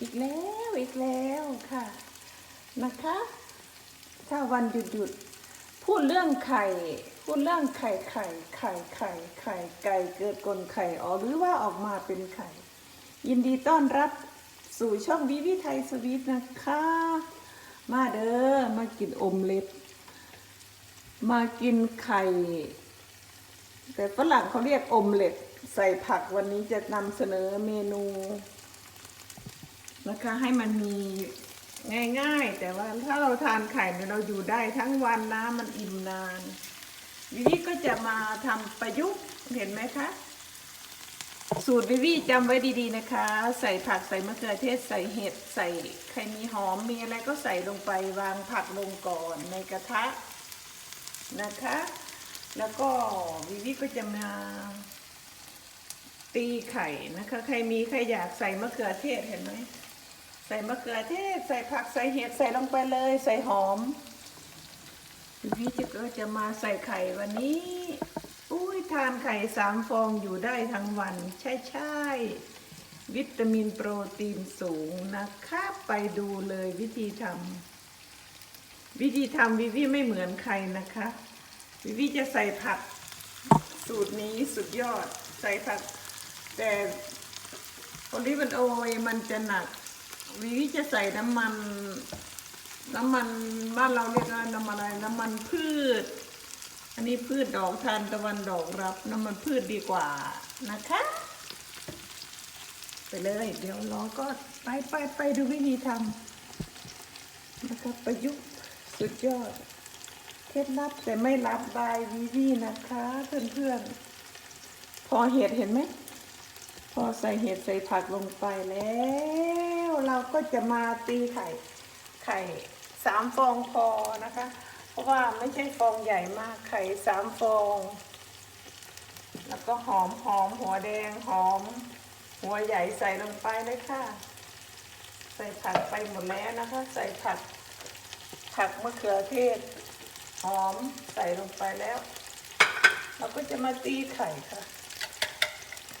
อีกแล้วอีกแล้วค่ะนะคะ ถ้าวันหยุดหยุดพูดเรื่องไข่ พูดเรื่องไข่ไข่ไข่ไข่ไข่ไก่เกิดกลไข่ออกหรือว่าออกมาเป็นไข่ ยินดีต้อนรับสู่ช่องวิวิไทยสวีทนะคะ มาเด้อมากินอมเล็ตมากินไข่ แต่ฝรั่งเขาเรียกอมเล็ตใส่ผักวันนี้จะนำเสนอเมนู นะคะ ให้มันมีง่ายๆ แต่ว่าถ้าเราทานไข่เนี่ยเราอยู่ได้ทั้งวันนะมันอิ่มนานวิวีก็จะมาทำประยุกต์เห็นไหมคะสูตรวิวีจำไว้ดีๆนะคะ ใส่ผักใส่มะเขือเทศใส่เห็ดใส่ใครมีหอมมีอะไรก็ใส่ลงไปวางผักลงก่อนในกระทะนะคะ แล้วก็วิวีก็จะมาตีไข่นะคะ ใครมีใครอยากใส่มะเขือเทศเห็นไหม ใส่มะเขือเทศใส่ผักใส่เห็ดใส่ลงไปเลย ใส่หอมพี่จะก็จะมาใส่ไข่วันนี้อุ้ยทานไข่สามฟองอยู่ได้ทั้งวัน ใช่ใช่วิตามินโปรตีนสูงนะคะไปดูเลยวิธีทำวิธีทำวิวีไม่เหมือนใครนะคะ วิวีจะใส่ผักสูตรนี้สุดยอดใส่ผักแต่โอลิฟออยมันจะหนัก วิวิจะใส่น้ำมัน น้ำมันบ้านเราเรียกว่าน้ำมันอะไร น้ำมันพืช อันนี้พืชดอกทานตะวันดอกรับ น้ำมันพืชดีกว่านะคะ ไปเลย เดี๋ยวเรอก็ไปไปไปดูวิธีทำนะคะประยุกต์สุดยอดเคล็ดลับแต่ไม่ลับบายวิวีนะคะเพื่อนๆพอเห็ดเห็นไหมพอใส่เห็ดใส่ผักลงไปแล้ว เราก็จะมาตีไข่ไข่สามฟองพอนะคะ เพราะว่าไม่ใช่ฟองใหญ่มากไข่สามฟอง แล้วก็หอมหอมหัวแดงหอม หัวใหญ่ใส่ลงไปเลยค่ะ ใส่ผักไปหมดแล้วนะคะ ใส่ผักผักมะเขือเทศ หอมใส่ลงไปแล้ว เราก็จะมาตีไข่ค่ะ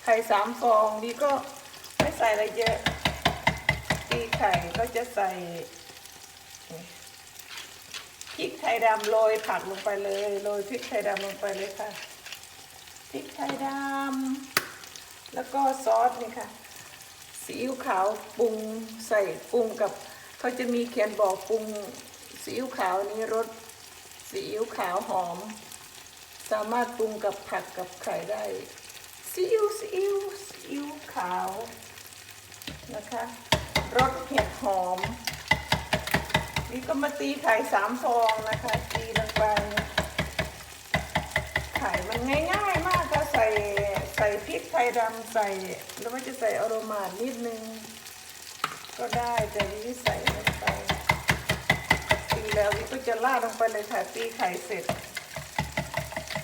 ไข่สามฟองนี่ก็ไม่ใส่อะไรเยอะ ตีไข่ก็จะใส่พริกไทยดำโรยผักลงไปเลยโรยพริกไทยดำลงไปเลยค่ะพริกไทยดำแล้วก็ซอสนี่ค่ะซีอิ๊วขาวปรุงใส่ปรุงกับเขาจะมีเขียนบอกปรุงซีอิ๊วขาวนี้รสซีอิ๊วขาวหอม สามารถปรุงกับผักกับไข่ได้ซีอิ๊วซีอิ๊วซีอิ๊วขาวนะคะ รสเห็ดหอม นี่ก็มาตีไข่สามฟองนะคะ ตีลงไป ไข่มันง่ายๆมากค่ะใส่ใส่พริกไทยดำใส่ แล้วมันจะใส่อโรมานิดนึง ก็ได้แต่นี่ใส่ลงไปตีแล้วนี่ก็จะราดลงไปเลยค่ะตีไข่เสร็จ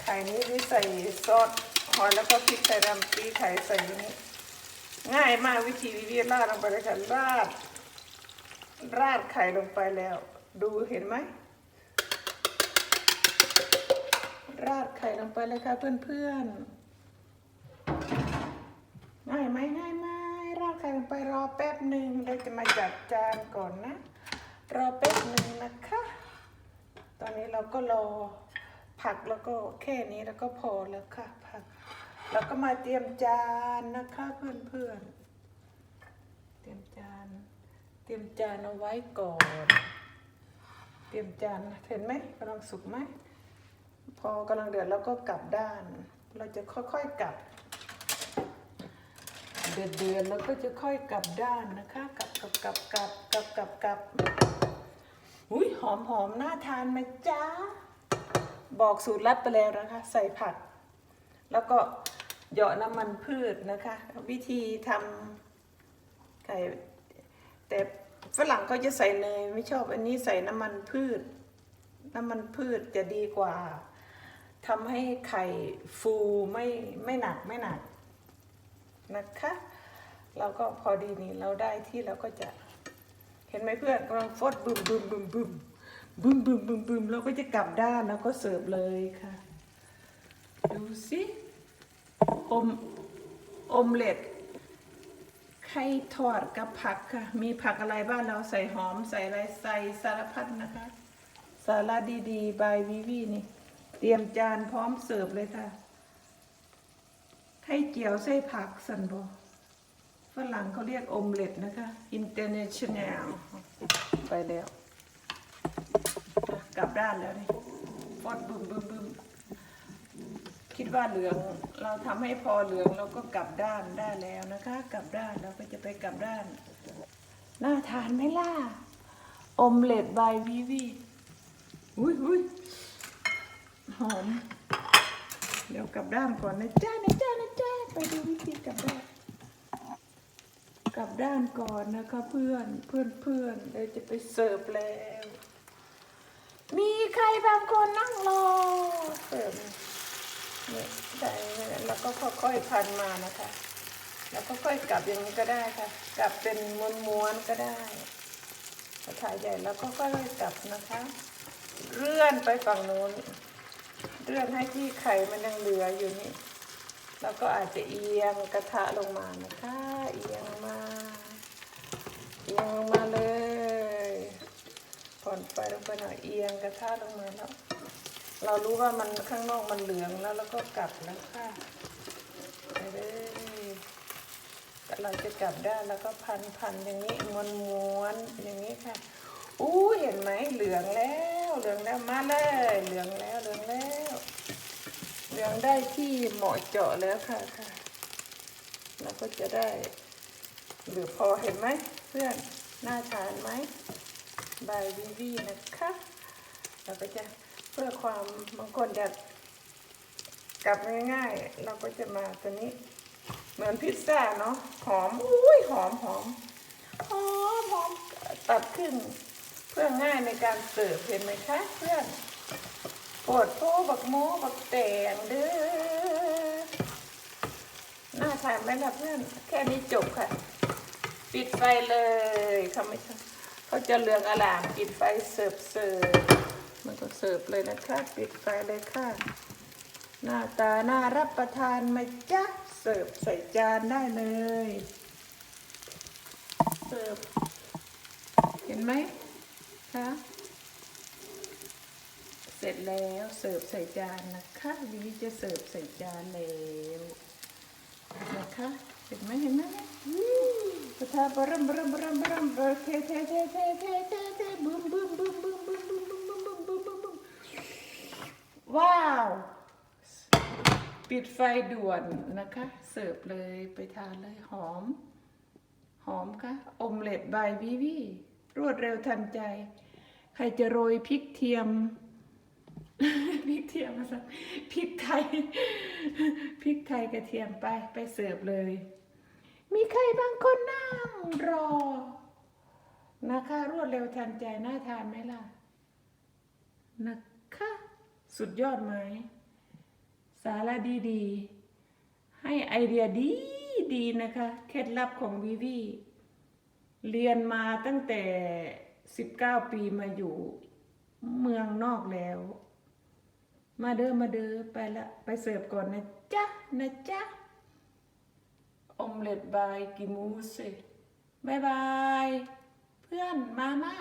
ไข่นี้วิใส่ซอสหอยแล้วก็พริกไทยดำตีไข่ใส่นี้ ง่ายมากวิธีวิธีราดลงไปเลยค่ะราด ราดไข่ลงไปแล้ว ดูเห็นไหมราดไข่ลงไปเลยค่ะเพื่อนๆง่ายไหมง่ายไหมราดไข่ลงไปรอแป๊บหนึ่งเราจะมาจัดจานก่อนนะ รอแป๊บหนึ่งนะคะ ตอนนี้เราก็รอผักแล้วก็แค่นี้แล้วก็พอแล้วค่ะผัก แล้วก็มาเตรียมจานนะคะเพื่อนๆ เตรียมจาน เตรียมจานเอาไว้ก่อน เตรียมจานเห็นไหมกำลังสุกไหม พอกำลังเดือดแล้วก็กลับด้าน เราจะค่อยๆกลับ เดือดเดือดแล้วก็จะค่อยกลับด้านนะคะ กลับกลับกลับกลับกลับกลับกลับอุ้ยหอมหอมน่าทานไหมจ๊ะบอกสูตรลับไปแล้วนะคะ ใส่ผัก แล้วก็ เหยาะน้ำมันพืชนะคะ วิธีทำไก่แต่ฝรั่งเขาจะใส่เนยไม่ชอบอันนี้ใส่น้ำมันพืช น้ำมันพืชจะดีกว่าทำให้ไข่ฟูไม่ไม่หนักไม่หนักนะคะ เราก็พอดีนี่เราได้ที่เราก็จะเห็นไหมเพื่อนกำลังฟดบึมบึมบึมบึมบึมบึมบึมบึมเราก็จะกลับด้านแล้วก็เสิร์ฟเลยค่ะ ดูสิ อมอมเล็ตไข่ทอดกับผักค่ะ มีผักอะไรบ้านเราใส่หอมใส่อะไรใส่สารพัดนะคะ สาระดีๆ บายวิวีนี่ เตรียมจานพร้อมเสิร์ฟเลยค่ะ ไข่เจียวใส่ผักสันบอฝรั่งเขาเรียกอมเล็ตนะคะ international ไปแล้ว กลับด้านแล้วนี่ฟดบึมบึมบึม คิดว่าเหลืองเราทำให้พอเหลืองเราก็กลับด้านได้แล้วนะคะ กลับด้านเราก็จะไปกลับด้าน น่าทานไหมล่ะอมเล็ตบวิวีอุ้ยอุ้ยหอมเดี๋ยวกลับด้านก่อนนะจ้านะจ้านะจ้าไปดูวิธีกลับด้านกลับด้านก่อนนะคะเพื่อนเพื่อนเพื่อนเดี๋ยวจะไปเสิร์ฟแล้ว มีใครบางคนนั่งรอเสิร์ฟ เนี่ยได้แล้วก็ค่อยๆพันมานะคะ แล้วก็ค่อยกลับอย่างนี้ก็ได้ค่ะ กลับเป็นม้วนๆก็ได้กระถายใหญ่แล้วก็ค่อยๆกลับนะคะ เลื่อนไปฝั่งนู้น เลื่อนให้ที่ไข่มันยังเหลืออยู่นี่ แล้วก็อาจจะเอียงกระทะลงมานะคะ เอียงมา เอียงมาเลย ผ่อนไฟลงไปหน่อยเอียงกระทะลงมาแล้ว เรารู้ว่ามันข้างนอกมันเหลืองแล้วแล้วก็กลับแล้วค่ะไปเลยแต่เราจะกลับได้แล้วก็พันพันอย่างนี้ม้วนม้วนอย่างนี้ค่ะอู้เห็นไหมเหลืองแล้วเหลืองแล้วมาเลยเหลืองแล้วเหลืองแล้วเหลืองได้ที่เหมาะเจาะแล้วค่ะค่ะเราก็จะได้เหลือพอเห็นไหมเพื่อนน่าทานไหมบายวีวีนะคะเราก็จะ เพื่อความบางคนอยากกลับง่ายๆ เราก็จะมาตัวนี้ เหมือนพิซซ่าเนาะหอมอุ้ยหอมหอมหอมหอมตัดขึ้น เพื่อง่ายในการเสิร์ฟเห็นไหมคะเพื่อนปวดโพบักโมบักแตงเด้อน่าทานไหมล่ะเพื่อน แค่นี้จบค่ะ ปิดไฟเลยเขาไม่เขาจะเลืองอลามปิดไฟเสิร์ฟเสิร์ฟ มันก็เสิร์ฟเลยนะคะปิดไฟเลยค่ะ หน้าตาน่ารับประทานไหมจ๊ะเสิร์ฟใส่จานได้เลย เสิร์ฟเห็นไหมคะเสร็จแล้วเสิร์ฟใส่จานนะคะวิวิจะเสิร์ฟใส่จานแล้วนะคะเห็นไหมเห็นไหมกระทะบรัมบรัมบรัมบรัมบรัมเทเทเทเทเทเทเทบึมบึมบึมบึม ว้าว ปิดไฟด่วนนะคะ เสิร์ฟเลยไปทานเลยหอม หอมค่ะอมเล็ตบายวิวีรวดเร็วทันใจ ใครจะโรยพริกเทียมพริกเทียมมาสักพริกไทยพริกไทยกระเทียมไปไปเสิร์ฟเลย มีใครบางคนนั่งรอ นะคะ รวดเร็วทันใจน่าทานไหมล่ะนะคะ สุดยอดไหม สาระดีๆ ให้ไอเดียดีดีๆนะคะ เคล็ดลับของวีวีเรียนมาตั้งแต่ 19 ปีมาอยู่เมืองนอกแล้ว มาเด้อมาเด้อไปละไปเสิร์ฟก่อนนะจ๊ะ นะจ๊ะ อมเล็ตบายกิมูสบายบาย เพื่อนมามา